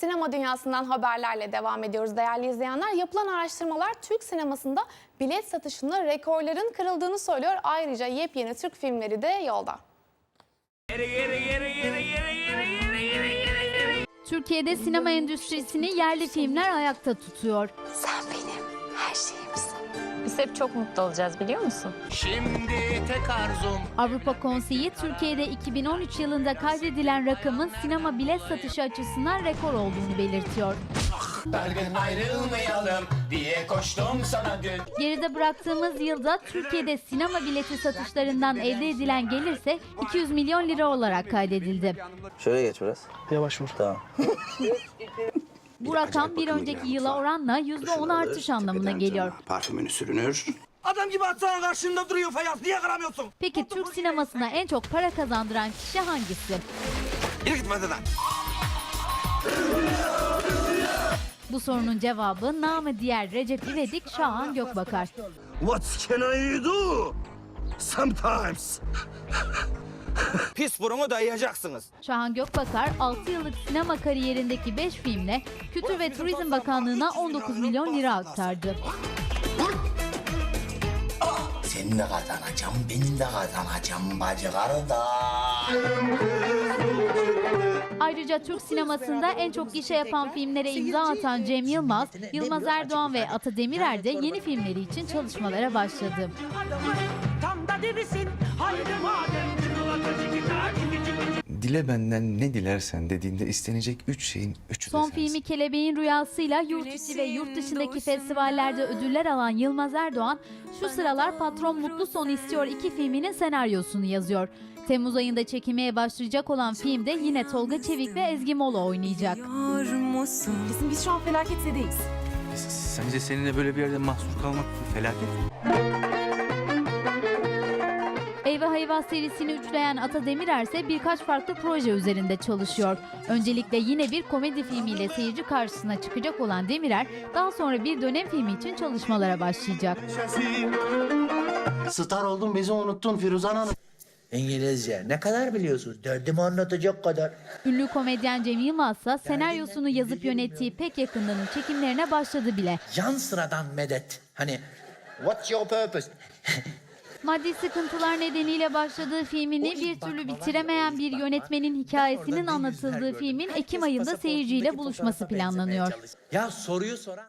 Sinema dünyasından haberlerle devam ediyoruz değerli izleyenler. Yapılan araştırmalar Türk sinemasında bilet satışında rekorların kırıldığını söylüyor. Ayrıca yepyeni Türk filmleri de yolda. Türkiye'de sinema endüstrisini yerli filmler ayakta tutuyor. Sen benim her şeyimsin. Biz hep çok mutlu olacağız biliyor musun? Şimdi tek arzum Avrupa Konseyi Türkiye'de 2013 yılında kaydedilen rakamın sinema bilet satışı açısından rekor olduğunu belirtiyor. Dargın ayrılmayalım diye koştum sana dün Geride bıraktığımız yılda Türkiye'de sinema bileti satışlarından elde edilen gelirse 200 milyon lira olarak kaydedildi. Şöyle geç biraz. Yavaş vur. Tamam. Bu rakam bir önceki yıla oranla %10 artış anlamına geliyor. Parfümünü sürünür. Adam gibi atsana karşında duruyor Feyyaz. Niye kıramıyorsun? Peki Türk sinemasına en çok para kazandıran kişi hangisi? Yürü git madeden. Bu sorunun cevabı namı diğer Recep İvedik Şahan Gökbakar. What can I do? Sometimes. Pis burunu dayayacaksınız. Şahan Gökbakar 6 yıllık sinema kariyerindeki 5 filmle Kültür ve Turizm Bakanlığı'na 19 milyon lira aktardı. Senin de kazanacağım, benim de kazanacağım bacı kardeş. Ayrıca Türk sinemasında en çok gişe yapan filmlere imza atan Cem Yılmaz, Yılmaz Erdoğan ve Ata Demirer de yeni filmleri için çalışmalara başladı. Tam da dirisin haydi madem Dile benden ne dilersen dediğinde istenecek üç şeyin üçü de Son sensin. filmi Kelebeğin Rüyası'yla yurt içi ve yurt dışındaki festivallerde ödüller alan Yılmaz Erdoğan, şu sıralar Patron Mutlu Son İstiyor iki filminin senaryosunu yazıyor. Temmuz ayında çekimeye başlayacak olan filmde yine Tolga Çevik ve Ezgi Mola oynayacak. Bizim biz şu an felaketteyiz. Sence seninle böyle bir yerde mahsur kalmak bir felaket? Eyvah Eyvah serisini üçleyen Ata Demirer ise birkaç farklı proje üzerinde çalışıyor. Öncelikle yine bir komedi filmiyle seyirci karşısına çıkacak olan Demirer, daha sonra bir dönem filmi için çalışmalara başlayacak. Star oldun bizi unuttun Firuzan Hanım. İngilizce ne kadar biliyorsun? Derdimi anlatacak kadar. Ünlü komedyen Cem Yılmaz ise senaryosunu yazıp yönettiği Pek Yakından'ın çekimlerine başladı bile. Yan sıradan medet. Hani what's your purpose? Maddi sıkıntılar nedeniyle başladığı filmini bir türlü bitiremeyen bir yönetmenin hikayesinin anlatıldığı filmin Ekim ayında seyirciyle buluşması planlanıyor. Ya soruyu soran